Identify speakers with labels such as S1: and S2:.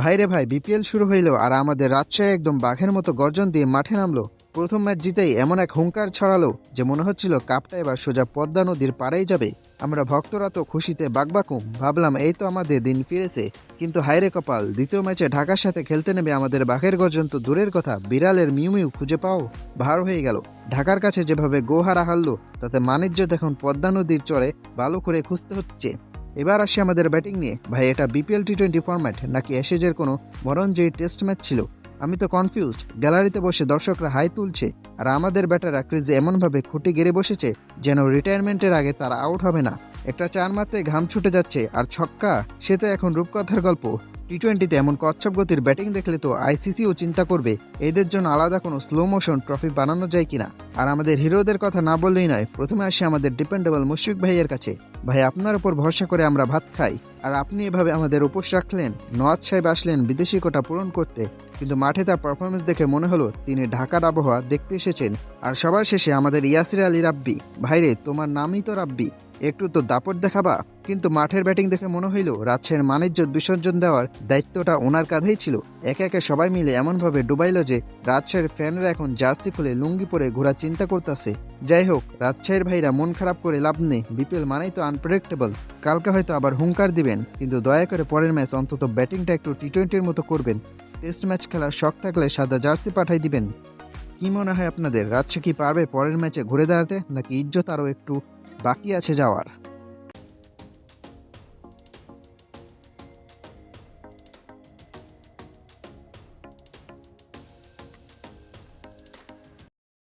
S1: ভাইরে ভাই, বিপিএল শুরু হইল আর আমাদের রাজশাহী একদম বাঘের মতো গর্জন দিয়ে মাঠে নামলো। প্রথম ম্যাচ জিতেই এমন এক হুঙ্কার ছড়ালো যে মনে হচ্ছিল কাপটা এবার সোজা পদ্মা নদীর পাড়েই যাবে। আমরা ভক্তরা তো খুশিতে বাকবাকুম ভাবলাম এই তো আমাদের দিন ফিরেছে। কিন্তু হাইরে কপাল, দ্বিতীয় ম্যাচে ঢাকার সাথে খেলতে নেবে আমাদের বাঘের গর্জন তো দূরের কথা, বিড়ালের মিউ মিউ খুঁজে পাও, ভার হয়ে গেল। ঢাকার কাছে যেভাবে গোহারা হারলো, তাতে মানিজ্য দেখুন পদ্মা নদীর চরে ভালো করে খুঁজতে হচ্ছে। এবার আসি আমাদের ব্যাটিং নিয়ে। ভাই, এটা বিপিএল টি টোয়েন্টি ফরম্যাট নাকি অ্যাশেজের কোনো বরঞ্জয়ী টেস্ট ম্যাচ ছিল? আমি তো কনফিউজড গ্যালারিতে বসে দর্শকরা হাই তুলছে, আর আমাদের ব্যাটাররা ক্রিজে এমনভাবে খুঁটি গেড়ে বসেছে যেন রিটায়ারমেন্টের আগে তারা আউট হবে না। একটা চার মাত্রে ঘাম ছুটে যাচ্ছে, আর ছক্কা, সে তো এখন রূপকথার গল্প। টি টোয়েন্টিতে এমন কচ্ছপ গতির ব্যাটিং দেখলে তো আইসিসিও চিন্তা করবে। এদের জন্য আলাদা কোনো স্লো মোশন ট্রফি বানানো যায় কিনা? আর আমাদের হিরোদের কথা না বললেই নয়, প্রথমে আসি আমাদের ডিপেন্ডেবল মুশফিক ভাইয়ের কাছে। ভাই, আপনার উপর ভরসা করে আমরা ভাত খাই। আর আপনি এভাবে আমাদের উপোস রাখলেন, নওয়াজ সাহেব আসলেন বিদেশি কোটা পূরণ করতে। কিন্তু মাঠে তার পারফরমেন্স দেখে মনে হলো তিনি ঢাকার আবহাওয়া দেখতে এসেছেন। আর সবার শেষে আমাদের ইয়াসির আলী রাব্বি। ভাইরে, তোমার নামই তো রাব্বি। একটু তো দাপট দেখাবা। কিন্তু মাঠের ব্যাটিং দেখে মনে হইল রাজশাহীর মানিজ্যত বিসর্জন দেওয়ার দায়িত্বটা ওনার কাঁধেই ছিল। একে একে সবাই মিলে এমনভাবে ডুবাইল যে রাজশাহীর ফ্যানরা এখন জার্সি খুলে লুঙ্গি পরে ঘোরার চিন্তা করতেছে। যাই হোক রাজশাহীর ভাইরা মন খারাপ করে লাভ নেই। বিপিএল মানেই তো আনপ্রেডিক্টেবল কালকে হয়তো আবার হুঙ্কার দিবেন, কিন্তু দয়া করে পরের ম্যাচ অন্তত ব্যাটিংটা একটু টি টোয়েন্টির মতো করবেন। টেস্ট ম্যাচ খেলার শখ থাকলে সাদা জার্সি পাঠাই দিবেন। কি মনে হয় আপনাদের? রাজশাহী কি পারবে পরের ম্যাচে ঘুরে দাঁড়াতে, নাকি ইজ্জত আরও একটু বাকি আছে যাওয়ার।